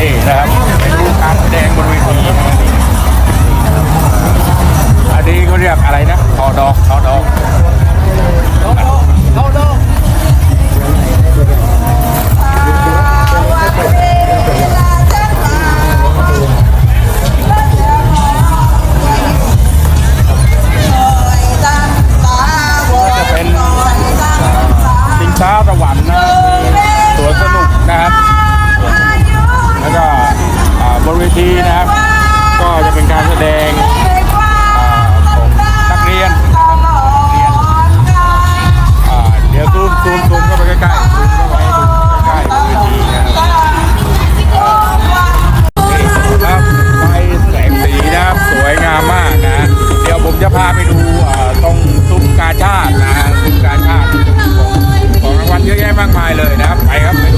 นี่นะครับเป็นรูปการแสดงบนเวทีอันนี้เขาเรียกอะไรนะทอดอกทอดอกทอดอกเป็นสิงช้าะวันนะะพาไปดูตรงซุ้มกาชาตินะซุ้มกาชาติของของรางวัลเยอะแยะมากมายเลยนะครับไปครับไปดู